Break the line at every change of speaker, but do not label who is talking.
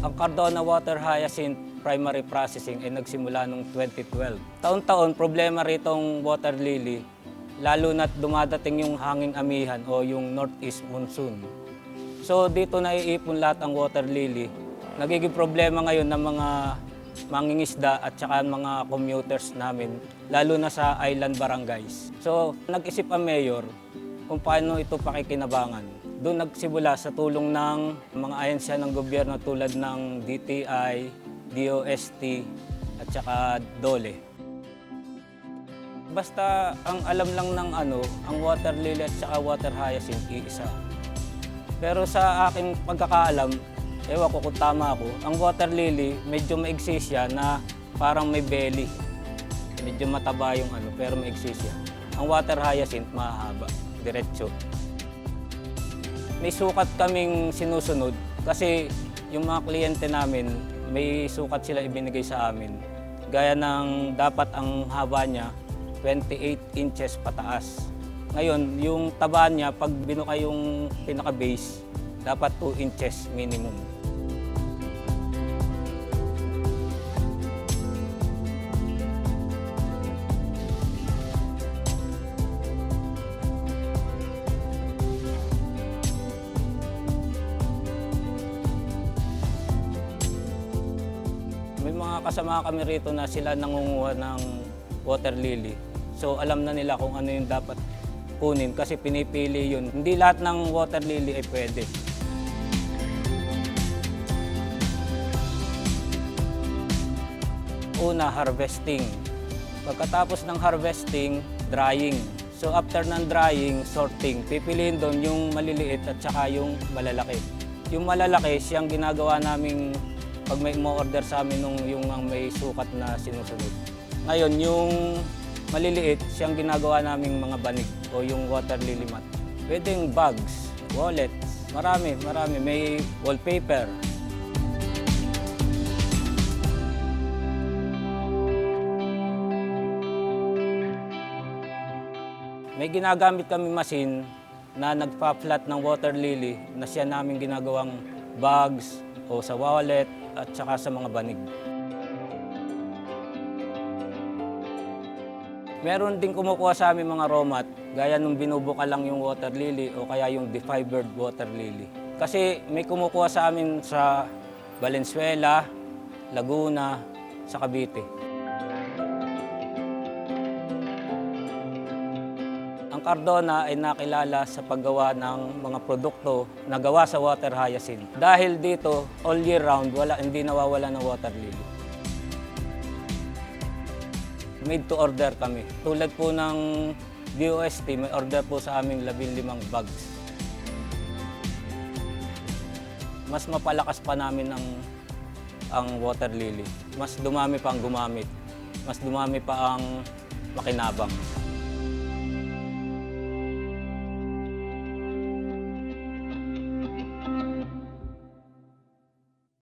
Ang Cardona Water Hyacinth Primary Processing ay nagsimula noong 2012. Taon-taon, problema rito ang water lily, lalo na't dumadating yung hanging amihan o yung northeast monsoon. So dito naiipon lahat ang water lily. Nagiging problema ngayon ng mga mangingisda at saka mga commuters namin, lalo na sa island barangays. So nag-isip ang mayor kung paano ito pakikinabangan. Doon nagsimula sa tulong ng mga ahensya ng gobyerno tulad ng DTI, DOST at saka DOLE. Basta ang alam lang ng ano, ang water lily at saka water hyacinth, iisa. Pero sa aking pagkakaalam, ewan ko kung tama ako, ang water lily, medyo maigsi siya na parang may belly. Medyo mataba yung ano, pero maigsi siya. Ang water hyacinth, mahaba, diretso. May sukat kaming sinusunod kasi yung mga kliyente namin, may sukat sila ibinigay sa amin. Gaya ng dapat ang haba niya, 28 inches pataas. Ngayon, yung taba niya, pag binuka yung pinaka-base, dapat 2 inches minimum. Mga kasama kami rito na sila nangunguha ng water lily. So alam na nila kung ano yung dapat kunin kasi pinipili yun. Hindi lahat ng water lily ay pwede. Una, harvesting. Pagkatapos ng harvesting, drying. So after ng drying, sorting. Pipiliin doon yung maliliit at saka yung malalaki. Yung malalaki, siyang ginagawa naming pag may mo-order sa amin nung yung may sukat na sinusunod. Ngayon, yung maliliit, siyang ginagawa naming mga banig o yung water lily mat. Pwedeng bags, wallets, marami, marami. May wallpaper, May ginagamit kami machine na nagpa-flat ng water lily na siya namin ginagawang bags o sa wallet at saka sa mga banig. Meron din kumukuha sa amin mga romat, gaya nung binubuka lang yung water lily o kaya yung defibered water lily. Kasi may kumukuha sa amin sa Valenzuela, Laguna, sa Cavite. Ang Cardona ay nakilala sa paggawa ng mga produkto na gawa sa water hyacinth. Dahil dito, all year round, wala, hindi nawawala ng water lily. Made to order kami. Tulad po ng DOST, may order po sa aming 15 bags. Mas mapalakas pa namin ang, ang water lily. Mas dumami pa ang gumamit. Mas dumami pa ang makinabang.